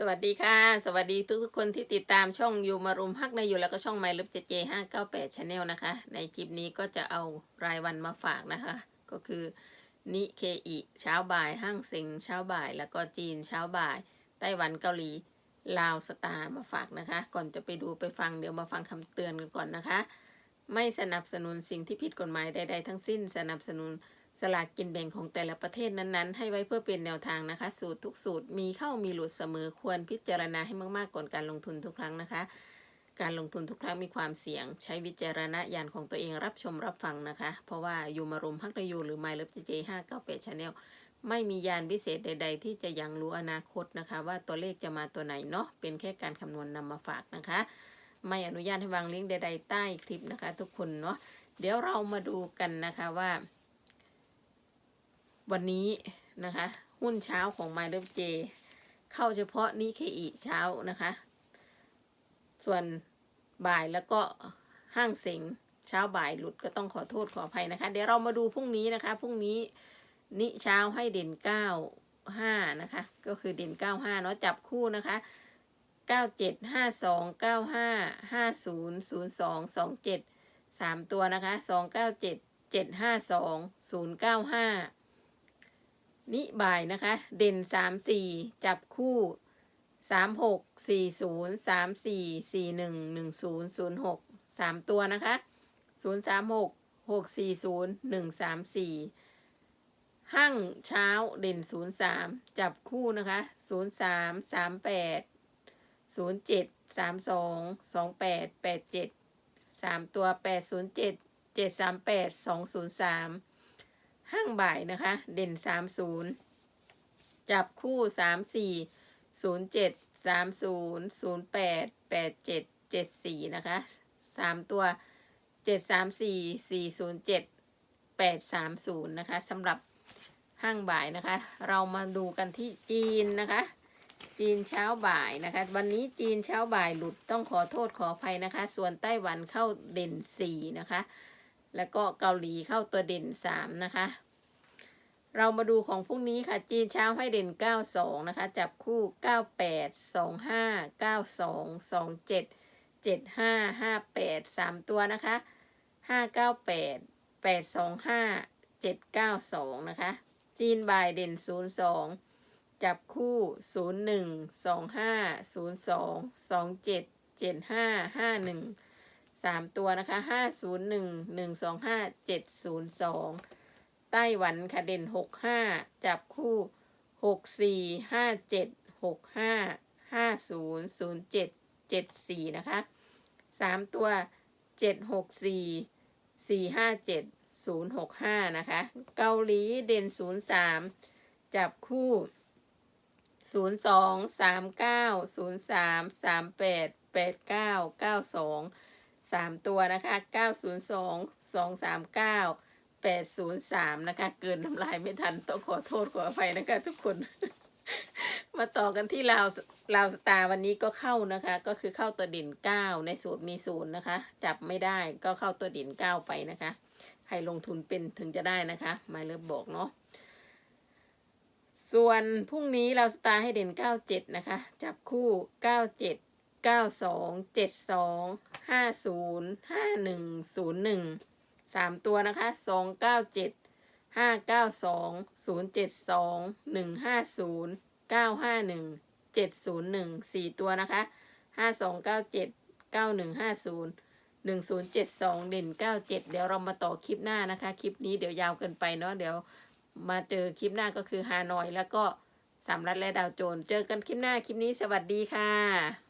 สวัสดีค่ะ สวัสดีทุกๆคนที่ติดตามช่องยูมารุมฮักในอยู่แล้วก็ช่องไมล์ลึบเจเจห้าเก้าแปดชาแนลนะคะ ในคลิปนี้ก็จะเอารายวันมาฝากนะคะ ก็คือนิเคอิเช้าบ่ายห้างเซ็งเช้าบ่าย แล้วก็จีนเช้าบ่าย ไต้หวันเกาหลี ลาวสตาร์มาฝากนะคะ ก่อนจะไปดูไปฟังเดี๋ยวมาฟังคำเตือนกันก่อนนะคะ ไม่สนับสนุนสิ่งที่ผิดกฎหมายใดๆทั้งสิ้นสนับสนุน สลากกินแบ่งของแต่ละประเทศนั้นๆ ให้ไว้เพื่อเป็นแนวทางนะคะ สูตรทุกสูตรมีเข้ามีหลุดเสมอควรพิจารณาให้มากๆก่อนการลงทุนทุกครั้งนะคะ การลงทุนทุกครั้งมีความเสี่ยง ใช้วิจารณญาณของตัวเองรับชมรับฟังนะคะ เพราะว่ายูมารุมพักนยูหรือ My Love JJ 598 Channel ไม่มียานพิเศษใด ๆ ที่จะยังรู้อนาคตนะคะ ว่าตัวเลขจะมาตัวไหนเนาะเป็นแค่การคำนวณนนำมาฝากนะคะ ไม่อนุญาตให้วางลิงก์ใด ๆ ใต้คลิปนะคะ ทุกคนเนาะเดี๋ยวเรามาดูกันนะคะว่า วันนี้นะคะ หุ้นเช้าของ My l o v e J เข้าเฉพาะนิเคอีเช้านะคะ ส่วนบ่ายแล้วก็ห้างเสงเช้าบ่ายหลุดก็ต้องขอโทษขออภัยนะคะ เดี๋ยวเรามาดูพรุ่งนี้นะคะพรุ่งนี้นิเช้าให้เด่นเก้าห้านะคะ ก็คือเด่นเก้าห้าเนาะจับคู่นะคะเก้าเจ็ดห้าสองเก้าห้าห้าศูนย์ศูนย์สองสองเจ็ดสามตัวนะคะสองเก้าเจ็ดเจ็ดห้าสองศูนย์เก้าห้า นิบ่ายนะคะ เด่นสามสี่จับคู่สามหกสี่ศูนย์สามสี่สี่หนึ่งหนึ่งศูนย์ศูนย์หกสามตัวนะคะศูนย์สามหกหกสี่ศูนย์หนึ่งสามสี่ห้างเช้าเด่นศูนย์สามจับคู่นะคะศูนย์สามสามแปดศูนย์เจ็ดสามสองสองแปดแปดเจ็ดสามตัวแปดศูนย์เจ็ดเจ็ดสามแปดสองศูนย์สาม ห้างบ่ายนะคะ เด่นสามศูนย์จับคู่สามสี่ศูนย์เจ็ดสามศูนย์ศูนย์แปดแปดเจ็ดเจ็ดสี่นะคะสามตัวเจ็ดสามสี่สี่ศูนย์เจ็ดแปดสามศูนย์นะคะสำหรับห้างบ่ายนะคะ เรามาดูกันที่จีนนะคะ จีนเช้าบ่ายนะคะ วันนี้จีนเช้าบ่ายหลุดต้องขอโทษขออภัยนะคะ ส่วนไต้หวันเข้าเด่นสี่นะคะ แล้วก็เกาหลีเข้าตัวเด่น 3 นะคะ เรามาดูของพรุ่งนี้ค่ะ จีนเช้าให้เด่น 92 นะคะ จับคู่ 98 25 92 27 75 58 3 ตัวนะคะ 598 825 792 นะคะ จีนบ่ายเด่น 02จับคู่ 0 1 2 5 0 2 2 7 7 5 5 1 สาห้าหนึ่งสามตัวนะคะห้าศูนย์หนึ่งหนึ่งสองห้าเจ็ดศูนย์สองไต้หวันค่ะเด่นหกห้าจับคู่หกสี่ห้าเจ็ดหกห้าห้าศูนย์ศูนย์เจ็ดเจ็ดสี่นะคะสามตัวเจ็ดหกสี่สี่ห้าเจ็ดศูนย์หกห้านะคะ เกาหลีเด่นศูนย์สามจับคู่ศูนย์สองสามเก้าศูนย์สามสามแปดแปดเก้าเก้าสอง สามตัวนะคะเก้าศูนย์สองสองสามเก้าแปดศูนย์สามนะคะ เกินน้ำลายไม่ทันต้องขอโทษขออภัยนะคะทุกคน มาต่อกันที่ลาวลาวสตาร์วันนี้ก็เข้านะคะ ก็คือเข้าตัวด่นเก้าในสูตรมีศูนย์นะคะ จับไม่ได้ก็เข้าตัวด่นเก้าไปนะคะ ใครลงทุนเป็นถึงจะได้นะคะมาเลิฟบอกเนาะส่วนพรุ่งนี้เราสตาร์ให้เด่นเก้าเจ็ดนะคะ จับคู่เก้า เก้าสองเจ็ดสองห้าศูนย์ห้าหนึ่งศูนย์หนึ่งสามตัวนะคะสองเก้าเจ็ดห้าเก้าสองศูนย์เจ็ดสองหนึ่งห้าศูนย์เก้าห้าหนึ่งเจ็ดศูนย์หนึ่งสี่ตัวนะคะห้าสองเก้าเจ็ดเก้าหนึ่งห้าศูนย์หนึ่งศูนย์เจ็ดสองเด่นเก้าเจ็ดเดี๋ยวเรามาต่อคลิปหน้านะคะ คลิปนี้เดี๋ยวยาวเกินไปเนาะเดี๋ยวมาเจอคลิปหน้าก็คือฮานอยแล้วก็สามรัฐและดาวโจนส์เจอกันคลิปหน้าคลิปนี้สวัสดีค่ะ